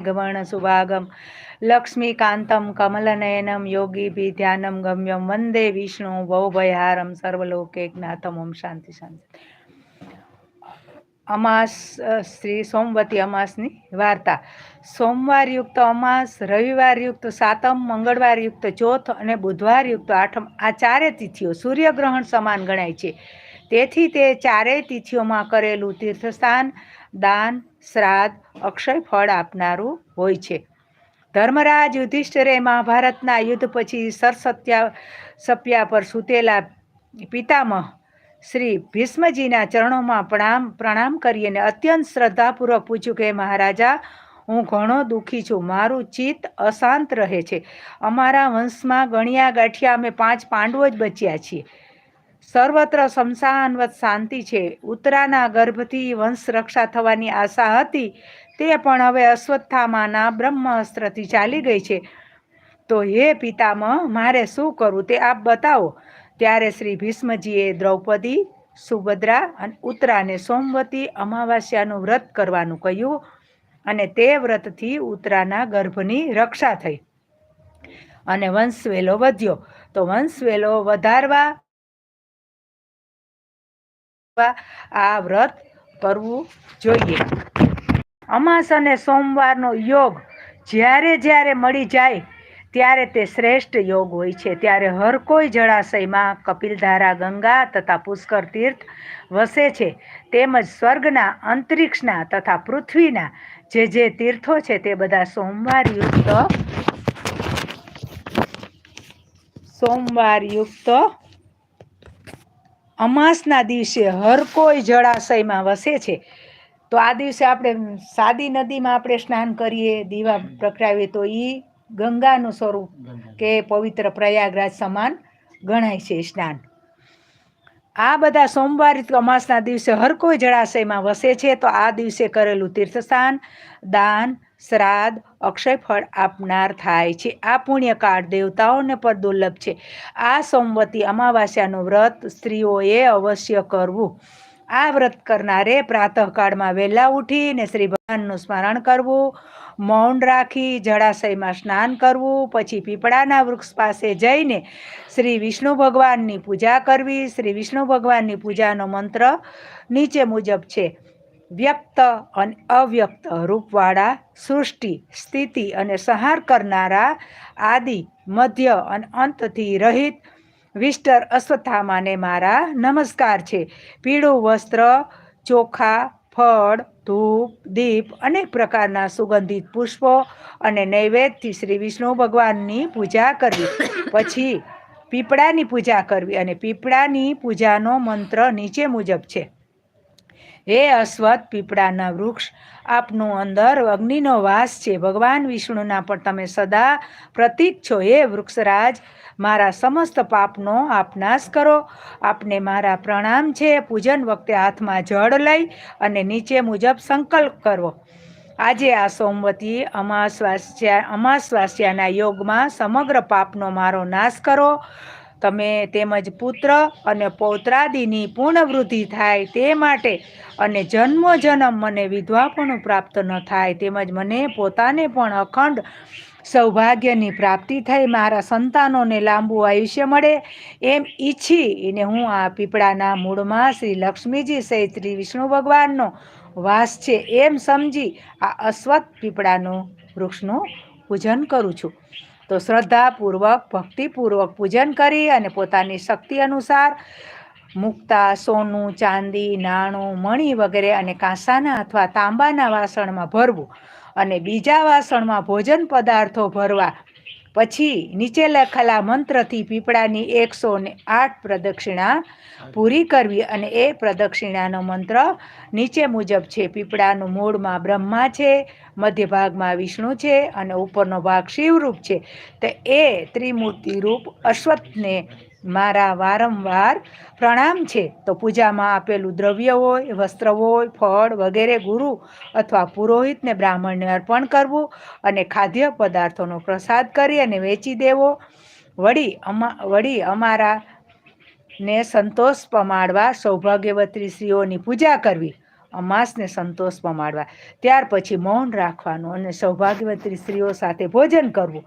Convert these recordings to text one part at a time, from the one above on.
ગવર્ણ સુભાગમ લક્ષ્મીકાંતમ કમલનયનમ યોગી ધ્યાનમ ગમ્યમ વંદે વિષ્ણુ ભવભયહારમ સર્વલોકે જ્ઞાતમ ઓમ શાંતિ શાંતિ અમાસ શ્રી સોમવતી અમાસની વાર્તા સોમવાર યુક્ત અમાસ રવિવાર યુક્ત સાતમ મંગળવાર યુક્ત ચોથ અને બુધવાર યુક્ત આઠમ આ ચારે તિથિઓ સૂર્યગ્રહણ સમાન ગણાય છે. તેથી તે ચારેય તિથિઓમાં કરેલું તીર્થસ્થાન દાન, શ્રાદ્ધ, અક્ષય ફળ આપનારું હોય છે. ધર્મરાજ યુધિષ્ઠિરે મહાભારતના યુદ્ધ પછી સરસત્યા સપ્યા પર સૂતેલા પિતામહ શ્રી ભીષ્મજીના ચરણોમાં પ્રણામ પ્રણામ કરી અને અત્યંત શ્રદ્ધાપૂર્વક પૂછ્યું કે મહારાજા, હું ઘણો દુઃખી છું. મારું ચિત્ત અશાંત રહે છે. અમારા વંશમાં ગણ્યા ગાંઠિયા અમે પાંચ પાંડવો જ બચ્યા છીએ. સર્વત્ર શમશાનવત શાંતિ છે. ઉત્તરાના ગર્ભથી વંશ રક્ષા થવાની આશા હતી, તે પણ હવે અશ્વત્થામાના બ્રહ્માસ્ત્રથી ચાલી ગઈ છે. તો હે પિતામહ, મારે શું કરવું તે આપ બતાવો. ત્યારે શ્રી ભીષ્મજીએ દ્રૌપદી, સુભદ્રા અને ઉત્તરાને સોમવતી અમાવાસ્યાનું વ્રત કરવાનું કહ્યું અને તે વ્રતથી ઉત્તરાના ગર્ભની રક્ષા થઈ. અને વંશવેલો વધ્યો. તો વંશવેલો વધારવા આ વ્રત કરવું જોઈએ. અમાસ અને સોમવારનો યોગ જ્યારે જ્યારે મળી જાય ત્યારે તે શ્રેષ્ઠ યોગ હોય છે. ત્યારે હર કોઈ જળાશયમાં કપિલધારા ગંગા તથા પુષ્કર તીર્થ વસે છે. તેમજ સ્વર્ગના, અંતરિક્ષના તથા પૃથ્વીના જે જે તીર્થો છે તે બધા સોમવાર યુક્ત સોમવાર યુક્ત અમાસના દિવસે હર કોઈ જળાશયમાં વસે છે. તો આ દિવસે આપણે સાદી નદીમાં આપણે સ્નાન કરીએ દીવા પ્રગટાવીએ તો એ ગંગાનું સ્વરૂપ કે પવિત્ર પ્રયાગરાજ સમાન ગણાય છે સ્નાન. આ બધા સોમવાર અમાસના દિવસે હર કોઈ જળાશયમાં વસે છે. તો આ દિવસે કરેલું તીર્થસ્થાન દાન શ્રાદ્ધ અક્ષય ફળ આપનાર થાય છે. આ પુણ્યકાળ દેવતાઓને પર દુર્લભ છે. આ સોમવતી અમાવાસ્યાનું વ્રત સ્ત્રીઓએ અવશ્ય કરવું. આ વ્રત કરનારે પ્રાતઃકાળમાં વહેલા ઉઠીને શ્રી ભગવાનનું સ્મરણ કરવું, મૌન રાખી જળાશયમાં સ્નાન કરવું, પછી પીપળાના વૃક્ષ પાસે જઈને શ્રી વિષ્ણુ ભગવાનની પૂજા કરવી. શ્રી વિષ્ણુ ભગવાનની પૂજાનો મંત્ર નીચે મુજબ છે. વ્યક્ત અને અવ્યક્ત રૂપવાળા, સૃષ્ટિ, સ્થિતિ અને સંહાર કરનારા આદિ, મધ્ય અને અંતથી રહિત વિસ્ટર અશ્વત્થામાને મારા નમસ્કાર છે. પીળું વસ્ત્ર, ચોખા, ફળ, ધૂપ, દીપ અનેક પ્રકારના સુગંધિત પુષ્પો અને નૈવેદ્યથી શ્રી વિષ્ણુ ભગવાનની પૂજા કરવી. પછી પીપળાની પૂજા કરવી અને પીપળાની પૂજાનો મંત્ર નીચે મુજબ છે. હે અશ્વત પીપળાના વૃક્ષ, આપનું અંદર અગ્નિનો વાસ છે. ભગવાન વિષ્ણુના પણ તમે સદા પ્રતીક છો. હે વૃક્ષરાજ, મારા સમસ્ત પાપનો આપ નાશ કરો. આપને મારા પ્રણામ છે. પૂજન વખતે હાથમાં જળ લઈ અને નીચે મુજબ સંકલ્પ કરવો. આજે આ સોમવતી અમાસ્વાસ્યા અમાસ્વાસ્યાના યોગમાં સમગ્ર પાપનો મારો નાશ કરો. તમે તેમજ પુત્ર અને પૌત્રાદિની પૂર્ણ વૃદ્ધિ થાય તે માટે અને જન્મો જન્મ મને વિધવાપણું પ્રાપ્ત ન થાય, તેમજ મને પોતાને પણ અખંડ સૌભાગ્યની પ્રાપ્તિ થઈ, મારા સંતાનોને લાંબુ આયુષ્ય મળે એમ ઈચ્છી હું આ પીપળાના મૂળમાં શ્રી લક્ષ્મીજી સહિત શ્રી વિષ્ણુ ભગવાનનો વાસ છે એમ સમજી આ અશ્વત્થ પીપળાનું વૃક્ષનું પૂજન કરું છું. તો શ્રદ્ધાપૂર્વક, ભક્તિપૂર્વક પૂજન કરી અને પોતાની શક્તિ અનુસાર મુક્તા સોનું, ચાંદી, નાણું, મણી વગેરે અને કાંસાના અથવા તાંબાના વાસણમાં ભરવું અને બીજા વાસણમાં ભોજન પદાર્થો ભરવા પછી નીચે લખેલા મંત્રથી પીપળાની એકસો ને આઠ પ્રદક્ષિણા પૂરી કરવી અને એ પ્રદક્ષિણાનો મંત્ર નીચે મુજબ છે. પીપળાનું મૂળમાં બ્રહ્મા છે મધ્ય ભાગમાં વિષ્ણુ છે અને ઉપરનો ભાગ શિવરૂપ છે. તો એ ત્રિમૂર્તિ રૂપ અશ્વત્થને મારા વારંવાર પ્રણામ છે. તો પૂજામાં આપેલું દ્રવ્ય હોય, વસ્ત્ર હોય, ફળ વગેરે ગુરુ અથવા પુરોહિતને બ્રાહ્મણને અર્પણ કરવું અને ખાદ્ય પદાર્થોનો પ્રસાદ કરી અને વેચી દેવો. વળી અમા, વળી અમારા ને સંતોષ પમાડવા સૌભાગ્યવતી સ્ત્રીઓની પૂજા કરવી. અમાસને સંતોષ પમાડવા. ત્યાર પછી મૌન રાખવાનું અને સૌભાગ્યવતી સ્ત્રીઓ સાથે ભોજન કરવું.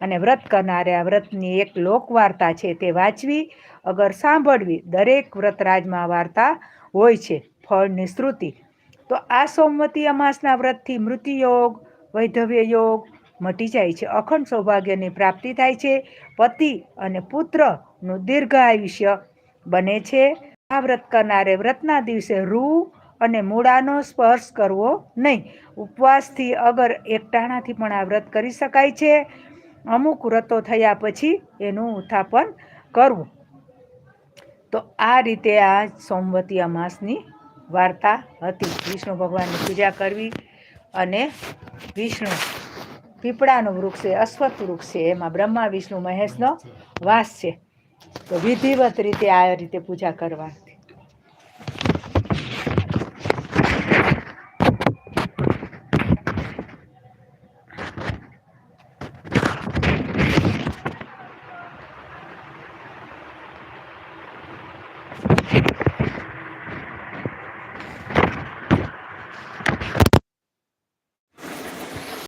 અને વ્રત કરનારે આ વ્રતની એક લોકવાર્તા છે તે વાંચવી, અગર સાંભળવી, દરેક વ્રતરાજમાં વાર્તા હોય છે, ફળની શ્રુતિ તો આ સોમવતી અમાસના વ્રતથી મૃત્યુયોગ, વૈધવ્ય યોગ મટી જાય છે. અખંડ સૌભાગ્યની પ્રાપ્તિ થાય છે. પતિ અને પુત્રનું દીર્ઘ આયુષ્ય બને છે. આ વ્રત કરનારે વ્રતના દિવસે રૂ અને મૂળાનો સ્પર્શ કરવો નહીં. ઉપવાસથી અગર એકટાણાથી પણ આ વ્રત કરી શકાય છે અમુક વ્રતો થયા પછી એનું ઉત્થાપન કરવું. તો આ રીતે આ સોમવતી અમાસની વાર્તા હતી. વિષ્ણુ ભગવાનની પૂજા કરવી અને વિષ્ણુ પીપળાનું વૃક્ષ છે અશ્વત વૃક્ષ છે, એમાં બ્રહ્મા, વિષ્ણુ, મહેશનો વાસ છે. તો વિધિવત રીતે આ રીતે પૂજા કરવાની.